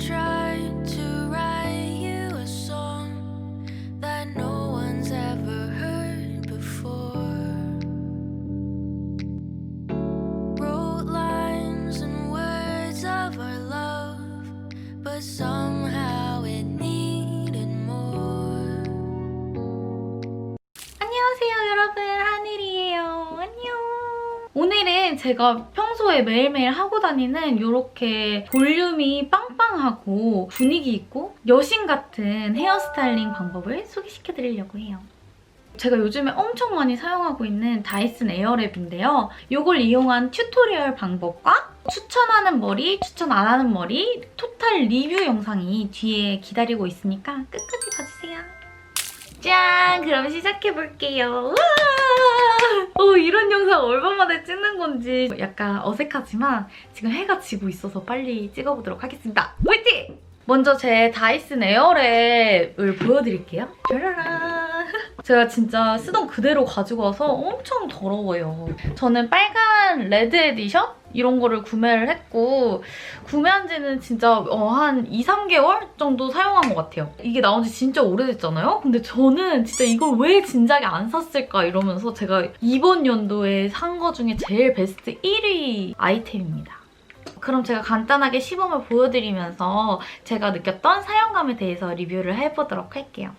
tried to write you a song that no one's ever heard before. Wrote lines and words of our love, but somehow it needed more. 안녕하세요 여러분 하늘이에요 안녕 오늘은 제가 평소에 매일매일 하고 다니는 이렇게 볼륨이 빵빵하고 분위기 있고 여신 같은 헤어스타일링 방법을 소개시켜 드리려고 해요 제가 요즘에 엄청 많이 사용하고 있는 다이슨 에어랩인데요. 이걸 이용한 튜토리얼 방법과 추천하는 머리, 추천 안 하는 머리, 토탈 리뷰 영상이 뒤에 기다리고 있으니까 끝까지 봐주세요. 짠! 그럼 시작해볼게요. 우와! 얼마만에 찍는 건지 약간 어색하지만 지금 해가 지고 있어서 빨리 찍어보도록 하겠습니다. 화이팅! 먼저 제 다이슨 에어랩을 보여드릴게요. 짜라란! 제가 진짜 쓰던 그대로 가지고 와서 엄청 더러워요. 저는 빨간 레드 에디션? 이런 거를 구매를 했고 구매한 지는 진짜 어, 한 2, 3개월 정도 사용한 것 같아요. 이게 나온 지 진짜 오래됐잖아요? 근데 저는 진짜 이걸 왜 진작에 안 샀을까 이러면서 제가 이번 연도에 산 거 중에 제일 베스트 1위 아이템입니다. 그럼 제가 간단하게 시범을 보여드리면서 제가 느꼈던 사용감에 대해서 리뷰를 해보도록 할게요.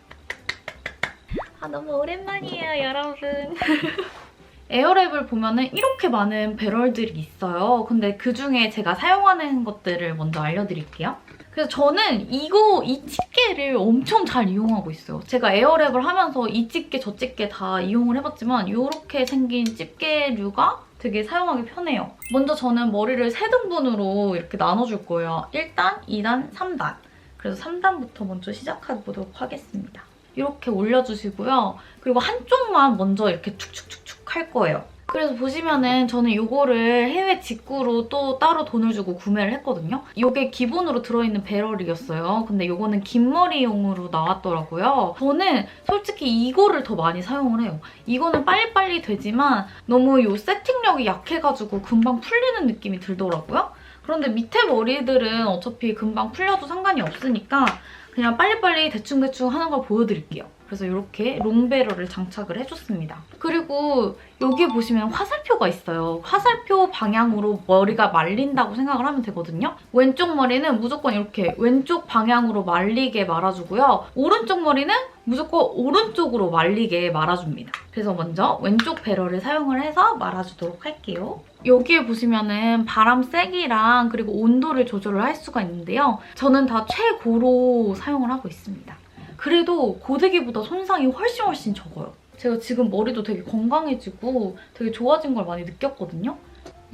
아 너무 오랜만이에요 여러분. 에어랩을 보면은 이렇게 많은 배럴들이 있어요. 근데 그중에 제가 사용하는 것들을 먼저 알려드릴게요. 그래서 저는 이거 이 집게를 엄청 잘 이용하고 있어요. 제가 에어랩을 하면서 이 집게 저 집게 다 이용을 해봤지만 이렇게 생긴 집게류가 되게 사용하기 편해요. 먼저 저는 머리를 세 등분으로 이렇게 나눠줄 거예요. 1단, 2단, 3단. 그래서 3단부터 먼저 시작해보도록 하겠습니다. 이렇게 올려주시고요. 그리고 한쪽만 먼저 이렇게 축축축축 할 거예요. 그래서 보시면은 저는 이거를 해외 직구로 또 따로 돈을 주고 구매를 했거든요. 이게 기본으로 들어있는 배럴이었어요. 근데 이거는 긴 머리용으로 나왔더라고요. 저는 솔직히 이거를 더 많이 사용을 해요. 이거는 빨리빨리 되지만 너무 이 세팅력이 약해가지고 금방 풀리는 느낌이 들더라고요. 그런데 밑에 머리들은 어차피 금방 풀려도 상관이 없으니까 그냥 빨리빨리 대충대충 하는 걸 보여드릴게요. 그래서 이렇게 롱베러를 장착을 해줬습니다. 그리고 여기 보시면 화살표가 있어요. 화살표 방향으로 머리가 말린다고 생각을 하면 되거든요. 왼쪽 머리는 무조건 이렇게 왼쪽 방향으로 말리게 말아주고요. 오른쪽 머리는 무조건 오른쪽으로 말리게 말아줍니다. 그래서 먼저 왼쪽 베러를 사용을 해서 말아주도록 할게요. 여기에 보시면은 바람 세기랑 그리고 온도를 조절을 할 수가 있는데요. 저는 다 최고로 사용을 하고 있습니다. 그래도 고데기보다 손상이 훨씬 훨씬 적어요. 제가 지금 머리도 되게 건강해지고 되게 좋아진 걸 많이 느꼈거든요.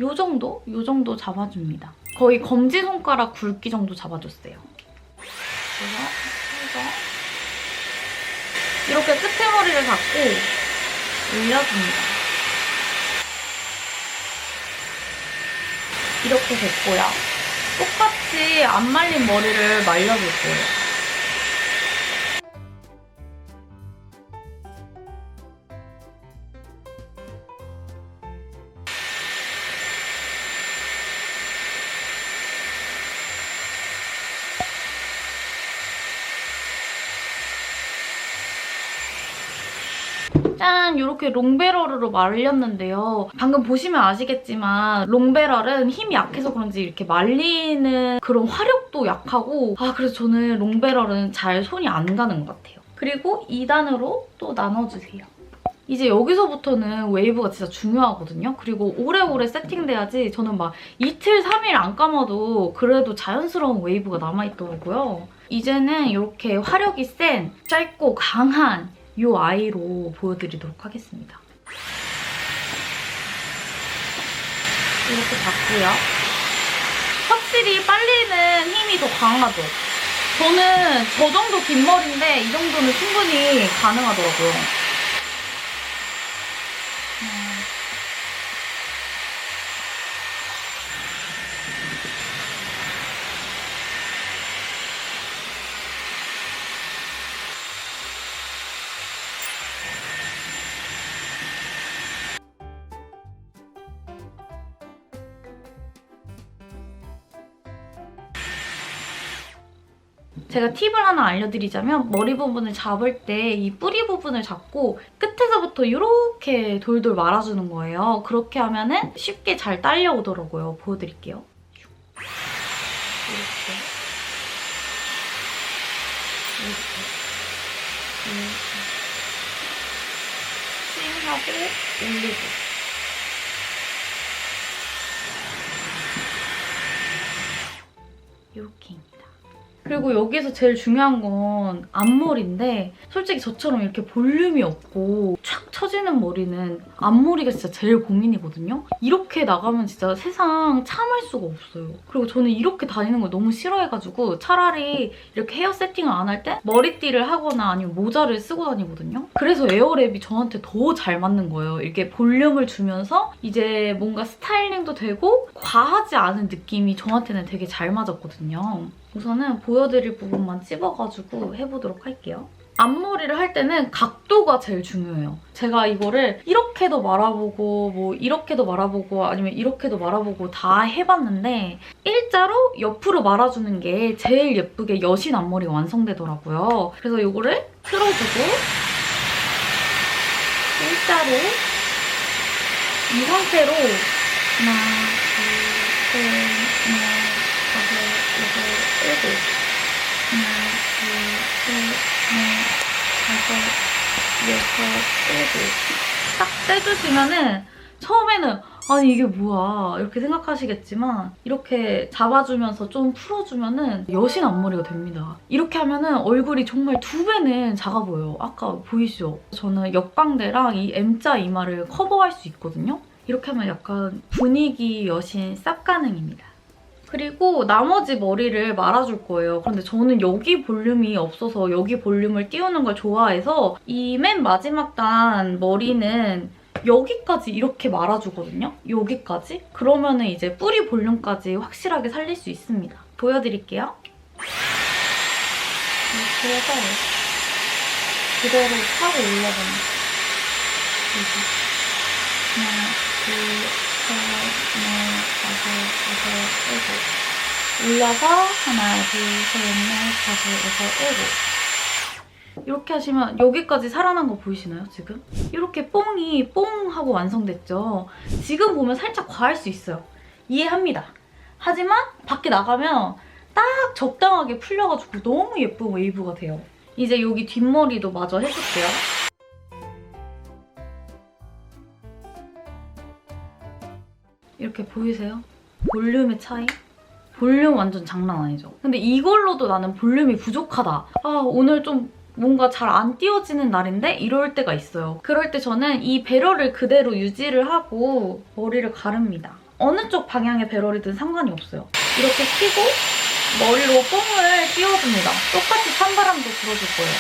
요 정도? 요 정도 잡아줍니다. 거의 검지손가락 굵기 정도 잡아줬어요. 그래서 이렇게 끝에 머리를 잡고 올려줍니다. 이렇게 됐고요. 똑같이 안 말린 머리를 말려줄 거예요. 짠! 이렇게 롱베럴으로 말렸는데요. 방금 보시면 아시겠지만 롱베럴은 힘이 약해서 그런지 이렇게 말리는 그런 화력도 약하고 아 그래서 저는 롱베럴은 잘 손이 안 가는 것 같아요. 그리고 2단으로 또 나눠주세요. 이제 여기서부터는 웨이브가 진짜 중요하거든요. 그리고 오래오래 세팅돼야지 저는 막 이틀, 3일 안 감아도 그래도 자연스러운 웨이브가 남아있더라고요. 이제는 이렇게 화력이 센, 짧고 강한 이 아이로 보여드리도록 하겠습니다. 이렇게 봤고요. 확실히 빨리는 힘이 더 강하죠? 저는 저 정도 긴 머리인데 이 정도는 충분히 가능하더라고요. 제가 팁을 하나 알려드리자면 머리 부분을 잡을 때 이 뿌리 부분을 잡고 끝에서부터 이렇게 돌돌 말아주는 거예요. 그렇게 하면 은 쉽게 잘 딸려오더라고요. 보여드릴게요. 이렇게. 이렇게. 이렇게. 스윙하고 올리고. 이렇게입니다. 그리고 여기서 제일 중요한 건 앞머리인데 솔직히 저처럼 이렇게 볼륨이 없고 촥 처지는 머리는 앞머리가 진짜 제일 고민이거든요. 이렇게 나가면 진짜 세상 참을 수가 없어요. 그리고 저는 이렇게 다니는 걸 너무 싫어해가지고 차라리 이렇게 헤어 세팅을 안 할 때 머리띠를 하거나 아니면 모자를 쓰고 다니거든요. 그래서 에어랩이 저한테 더 잘 맞는 거예요. 이렇게 볼륨을 주면서 이제 뭔가 스타일링도 되고 과하지 않은 느낌이 저한테는 되게 잘 맞았거든요. 우선은 보여드릴 부분만 찝어가지고 해보도록 할게요. 앞머리를 할 때는 각도가 제일 중요해요. 제가 이거를 이렇게도 말아보고 뭐 이렇게도 말아보고 아니면 이렇게도 말아보고 다 해봤는데 일자로 옆으로 말아주는 게 제일 예쁘게 여신 앞머리가 완성되더라고요. 그래서 이거를 틀어주고 일자로 이 상태로 하나, 둘, 셋, 일곱 하나, 둘, 셋, 넷, 다섯, 여섯, 일곱 딱 떼주시면은 처음에는 아니 이게 뭐야 이렇게 생각하시겠지만 이렇게 잡아주면서 좀 풀어주면은 여신 앞머리가 됩니다. 이렇게 하면은 얼굴이 정말 두 배는 작아 보여요. 아까 보이시죠? 저는 역광대랑 이 M자 이마를 커버할 수 있거든요. 이렇게 하면 약간 분위기 여신 쌉 가능입니다. 그리고 나머지 머리를 말아줄 거예요. 그런데 저는 여기 볼륨이 없어서 여기 볼륨을 띄우는 걸 좋아해서 이 맨 마지막 단 머리는 여기까지 이렇게 말아주거든요. 여기까지. 그러면 은 이제 뿌리 볼륨까지 확실하게 살릴 수 있습니다. 보여드릴게요. 이렇게 해서 그대로 타고 올라가는 여기. 하나, 둘, 셋, 넷, 다섯, 여섯, 일곱. 올라서 하나, 둘, 셋, 넷, 다섯, 여섯, 일곱. 이렇게 하시면 여기까지 살아난 거 보이시나요, 지금? 이렇게 뽕이 뽕 하고 완성됐죠. 지금 보면 살짝 과할 수 있어요. 이해합니다. 하지만 밖에 나가면 딱 적당하게 풀려가지고 너무 예쁜 웨이브가 돼요. 이제 여기 뒷머리도 마저 해줄게요. 이렇게 보이세요? 볼륨의 차이? 볼륨 완전 장난 아니죠? 근데 이걸로도 나는 볼륨이 부족하다. 아, 오늘 좀 뭔가 잘 안 띄워지는 날인데 이럴 때가 있어요. 그럴 때 저는 이 배럴을 그대로 유지를 하고 머리를 가릅니다. 어느 쪽 방향의 배럴이든 상관이 없어요. 이렇게 펴고 머리로 뽕을 띄워줍니다. 똑같이 찬바람도 불어줄 거예요.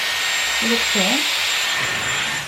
이렇게.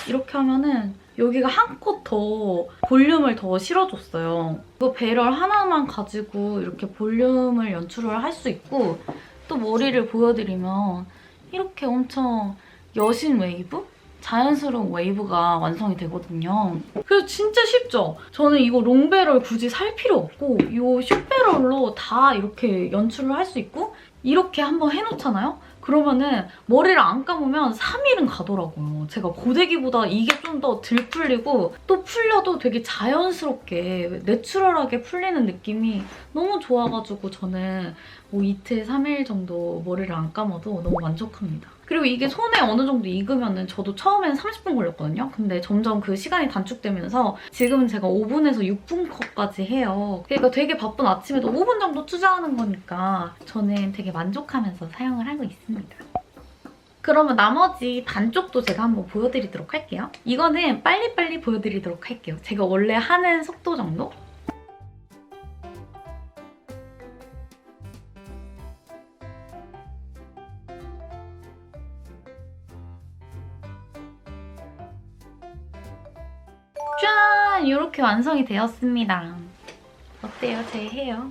이렇게 하면은 여기가 한컷더 볼륨을 더 실어줬어요. 이거 배럴 하나만 가지고 이렇게 볼륨을 연출을 할 수 있고 또 머리를 보여드리면 이렇게 엄청 여신 웨이브? 자연스러운 웨이브가 완성이 되거든요. 그래서 진짜 쉽죠? 저는 이거 롱배럴 굳이 살 필요 없고 이 숏배럴로 다 이렇게 연출을 할 수 있고 이렇게 한번 해놓잖아요? 그러면은 머리를 안 감으면 3일은 가더라고요. 제가 고데기보다 이게 좀 더 덜 풀리고 또 풀려도 되게 자연스럽게 내추럴하게 풀리는 느낌이 너무 좋아가지고 저는 뭐 이틀, 3일 정도 머리를 안 감아도 너무 만족합니다. 그리고 이게 손에 어느 정도 익으면은 저도 처음엔 30분 걸렸거든요. 근데 점점 그 시간이 단축되면서 지금은 제가 5분에서 6분 컷까지 해요. 그러니까 되게 바쁜 아침에도 5분 정도 투자하는 거니까 저는 되게 만족하면서 사용을 하고 있습니다. 그러면 나머지 반쪽도 제가 한번 보여드리도록 할게요. 이거는 빨리빨리 보여드리도록 할게요. 제가 원래 하는 속도 정도? 짠! 이렇게 완성이 되었습니다. 어때요, 제 헤어?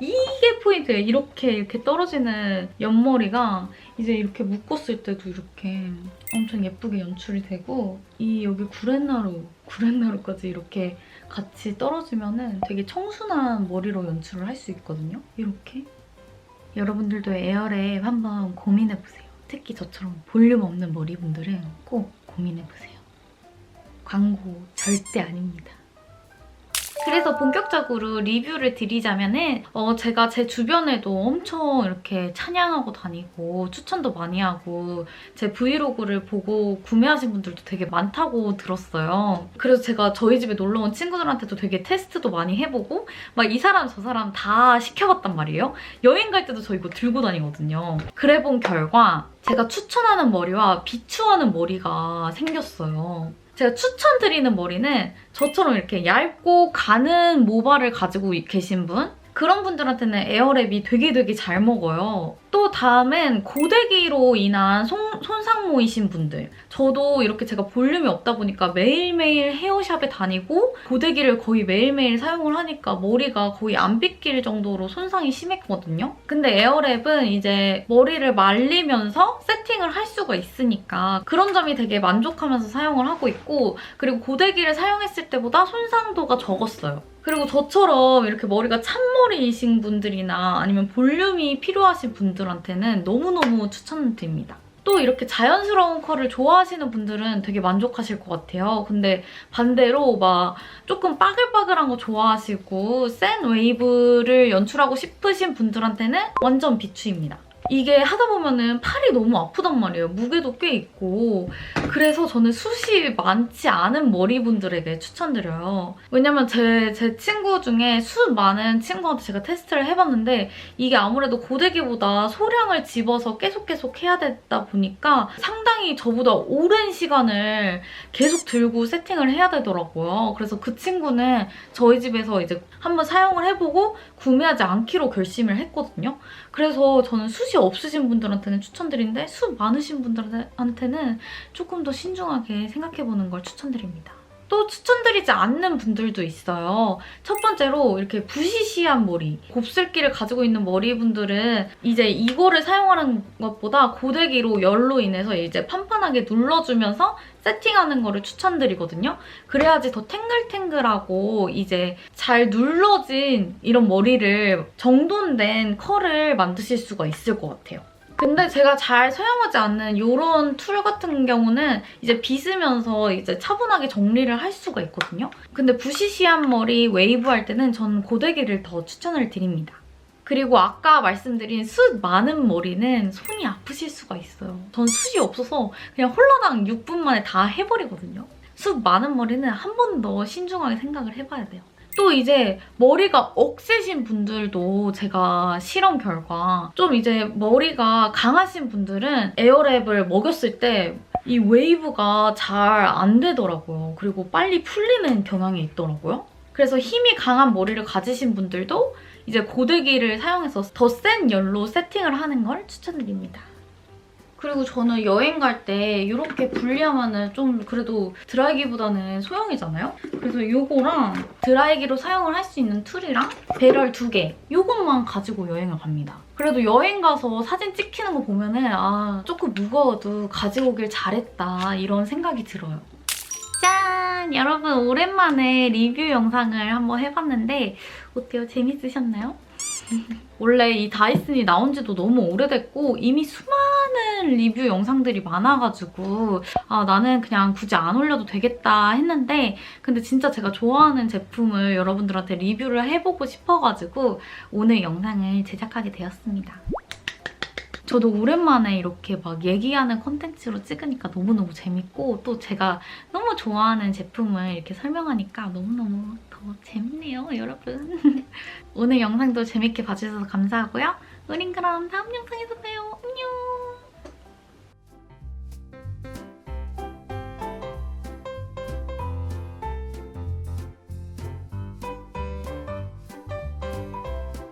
이게 포인트예요. 이렇게 이렇게 떨어지는 옆머리가 이제 이렇게 묶었을 때도 이렇게 엄청 예쁘게 연출이 되고 이 여기 구렛나루, 구렛나루까지 이렇게 같이 떨어지면은 되게 청순한 머리로 연출을 할 수 있거든요. 이렇게. 여러분들도 에어랩 한번 고민해보세요. 특히 저처럼 볼륨 없는 머리분들은 꼭 고민해보세요. 광고 절대 아닙니다. 그래서 본격적으로 리뷰를 드리자면은 어, 제가 제 주변에도 엄청 이렇게 찬양하고 다니고 추천도 많이 하고 제 브이로그를 보고 구매하신 분들도 되게 많다고 들었어요. 그래서 제가 저희 집에 놀러 온 친구들한테도 되게 테스트도 많이 해보고 막 이 사람 저 사람 다 시켜봤단 말이에요. 여행 갈 때도 저 이거 들고 다니거든요. 그래 본 결과 제가 추천하는 머리와 비추하는 머리가 생겼어요. 제가 추천드리는 머리는 저처럼 이렇게 얇고 가는 모발을 가지고 계신 분 그런 분들한테는 에어랩이 되게 되게 잘 먹어요. 또 다음은 고데기로 인한 손, 손상모이신 분들. 저도 이렇게 제가 볼륨이 없다 보니까 매일매일 헤어샵에 다니고 고데기를 거의 매일매일 사용을 하니까 머리가 거의 안 빗길 정도로 손상이 심했거든요. 근데 에어랩은 이제 머리를 말리면서 세팅을 할 수가 있으니까 그런 점이 되게 만족하면서 사용을 하고 있고 그리고 고데기를 사용했을 때보다 손상도가 적었어요. 그리고 저처럼 이렇게 머리가 찬머리이신 분들이나 아니면 볼륨이 필요하신 분들 한테는 너무너무 추천드립니다. 또 이렇게 자연스러운 컬을 좋아하시는 분들은 되게 만족하실 것 같아요. 근데 반대로 막 조금 빠글빠글한 거 좋아하시고 센 웨이브를 연출하고 싶으신 분들한테는 완전 비추입니다. 이게 하다 보면은 팔이 너무 아프단 말이에요. 무게도 꽤 있고. 그래서 저는 숱이 많지 않은 머리분들에게 추천드려요. 왜냐면 제, 제 친구 중에 숱 많은 친구한테 제가 테스트를 해봤는데 이게 아무래도 고데기보다 소량을 집어서 계속 계속 해야 되다 보니까 상당히 저보다 오랜 시간을 계속 들고 세팅을 해야 되더라고요. 그래서 그 친구는 저희 집에서 이제 한번 사용을 해보고 구매하지 않기로 결심을 했거든요. 그래서 저는 숱이 없으신 분들한테는 추천드리는데 숱 많으신 분들한테는 조금 더 신중하게 생각해보는 걸 추천드립니다. 또 추천드리지 않는 분들도 있어요. 첫 번째로 이렇게 부시시한 머리, 곱슬기를 가지고 있는 머리분들은 이제 이거를 사용하는 것보다 고데기로 열로 인해서 이제 판판하게 눌러주면서 세팅하는 거를 추천드리거든요. 그래야지 더 탱글탱글하고 이제 잘 눌러진 이런 머리를 정돈된 컬을 만드실 수가 있을 것 같아요. 근데 제가 잘 사용하지 않는 이런 툴 같은 경우는 이제 빗으면서 이제 차분하게 정리를 할 수가 있거든요. 근데 부시시한 머리 웨이브 할 때는 전 고데기를 더 추천을 드립니다. 그리고 아까 말씀드린 숱 많은 머리는 손이 아프실 수가 있어요. 전 숱이 없어서 그냥 홀라당 6분 만에 다 해버리거든요. 숱 많은 머리는 한 번 더 신중하게 생각을 해봐야 돼요. 또 이제 머리가 억세신 분들도 제가 실험 결과 좀 이제 머리가 강하신 분들은 에어랩을 먹였을 때 이 웨이브가 잘 안 되더라고요. 그리고 빨리 풀리는 경향이 있더라고요. 그래서 힘이 강한 머리를 가지신 분들도 이제 고데기를 사용해서 더 센 열로 세팅을 하는 걸 추천드립니다. 그리고 저는 여행 갈 때 이렇게 분리하면은 좀 그래도 드라이기보다는 소형이잖아요? 그래서 이거랑 드라이기로 사용을 할 수 있는 툴이랑 배럴 두 개, 이것만 가지고 여행을 갑니다. 그래도 여행 가서 사진 찍히는 거 보면은 아 조금 무거워도 가지고 오길 잘했다 이런 생각이 들어요. 짠! 여러분 오랜만에 리뷰 영상을 한번 해봤는데 어때요? 재밌으셨나요? 원래 이 다이슨이 나온 지도 너무 오래됐고 이미 수많은 리뷰 영상들이 많아가지고 아 나는 그냥 굳이 안 올려도 되겠다 했는데 근데 진짜 제가 좋아하는 제품을 여러분들한테 리뷰를 해보고 싶어가지고 오늘 영상을 제작하게 되었습니다. 저도 오랜만에 이렇게 막 얘기하는 컨텐츠로 찍으니까 너무너무 재밌고 또 제가 너무 좋아하는 제품을 이렇게 설명하니까 너무너무 더 재밌네요, 여러분. 오늘 영상도 재밌게 봐주셔서 감사하고요. 우린 그럼 다음 영상에서 봬요.